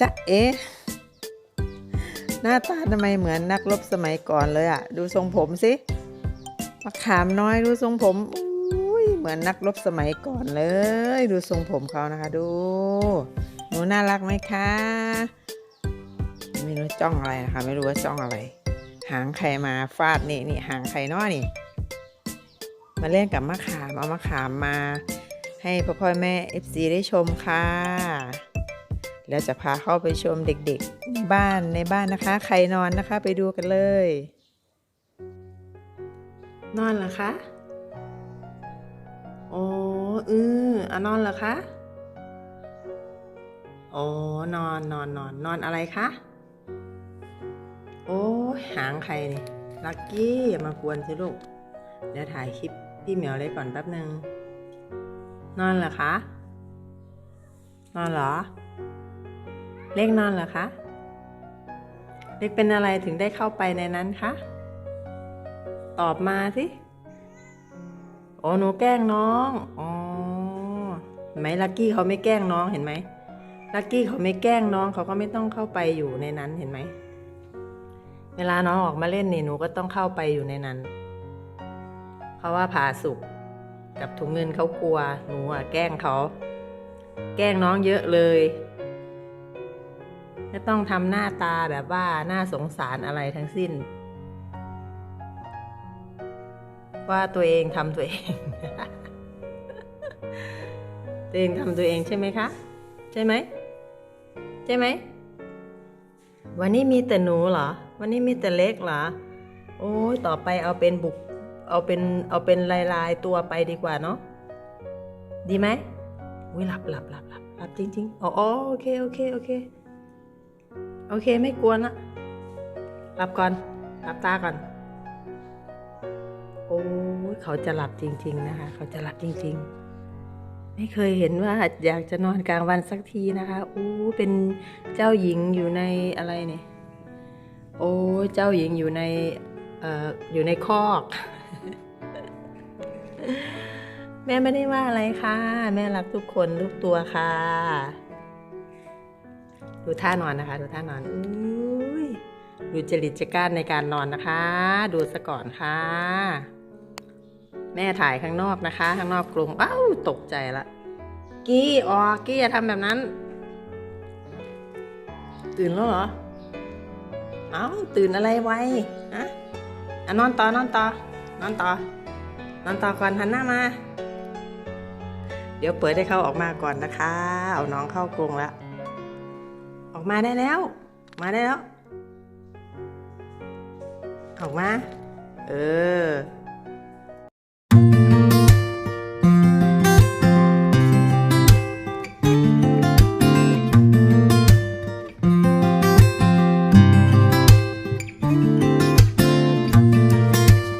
จ๊ะเอ๊ะหน้าตาทำไมเหมือนนักรบสมัยก่อนเลยอะดูทรงผมสิมะขามน้อยดูทรงผมอุ้ยเหมือนนักรบสมัยก่อนเลย ดูทรงผมเขานะคะดู หนูน่ารักไหมคะไม่รู้จ้องอะไรนะคะ ไม่รู้ว่าจ้องอะไร หางใครมาฟาดนี่นี่หางใครน้อนี่ มาเล่นกับมะขามเอามะขามมา ให้พ่อพ่อแม่ FC ได้ชมค่ะ แล้วจะพาเข้าไปชมเด็กๆในบ้านในบ้านนะคะ ใครนอนนะคะไปดูกันเลย นอนเหรอคะโอ้เอออะนอนเหรอคะโอ้นอนนอนนอนนอนอะไรคะโอ้หางใครนี่ลักกี้อย่ามากวนสิลูกเดี๋ยวถ่ายคลิปพี่เหมียวเลยก่อนแป๊บหนึ่งนอนเหรอคะ นอนเหรอ เล็กนอนเหรอคะ เล็กเป็นอะไรถึงได้เข้าไปในนั้นคะ ตอบมาสิโอ้หนูแกล้งน้อง อ๋อเห็นไหมลักกี้เขาไม่แกล้งน้องเห็นไหมลักกี้เขาไม่แกล้งน้องเขาก็ไม่ต้องเข้าไปอยู่ในนั้นเห็นไหม เวลาน้องออกมาเล่นนี่หนูก็ต้องเข้าไปอยู่ในนั้น เพราะว่าผาสุกกับถุงเงินเขากลัว หนูอะแกล้งเขา แกล้งน้องเยอะเลย ไม่ต้องทำหน้าตาแบบว่าน่าสงสารอะไรทั้งสิ้น ว่าตัวเองทำตัวเอง ตัวเองทำตัวเองใช่ไหมคะ ใช่ไหม ใช่ไหม วันนี้มีแต่หนูเหรอ วันนี้มีแต่เล็กเหรอ โอ้ยต่อไปเอาเป็นบุก เอาเป็นเอาเป็นลายลายตัวไปดีกว่าเนาะ ดีไหมอุ้ยหลับหลับหลับหลับหลับจริงๆ อ๋อโอเคโอเคโอเค โอเคไม่กวนละหลับก่อน หลับตาก่อน โอ้เขาจะหลับจริง ๆ นะคะ เขาจะหลับจริง ๆ ไม่เคยเห็นว่าอยากจะนอนกลางวันสักทีนะคะโอ้เป็นเจ้าหญิงอยู่ในอะไรเนี่ยโอ้เจ้าหญิงอยู่ในเอ่ออยู่ในคอก แม่ไม่ได้ว่าอะไรค่ะ แม่รักทุกคนทุกตัวค่ะ ดูท่านอนนะคะ ดูท่านอนอุ้ยดูจริตจักร้านในการนอนนะคะ ดูซะก่อนค่ะ แม่ถ่ายข้างนอกนะคะ ข้างนอกกรงอ้าวตกใจละกี้ออกี้อย่าทำแบบนั้น ตื่นแล้วเหรอเอ้าตื่นอะไรไวฮะอะนอนต่อนอนต่อนอนต่อนอนต่อก่อนหันหน้ามา เดี๋ยวเปิดให้เขาออกมาก่อนนะคะ เอาน้องเข้ากรงแล้ว ออกมาได้แล้ว มาได้แล้ว ออกมา เออ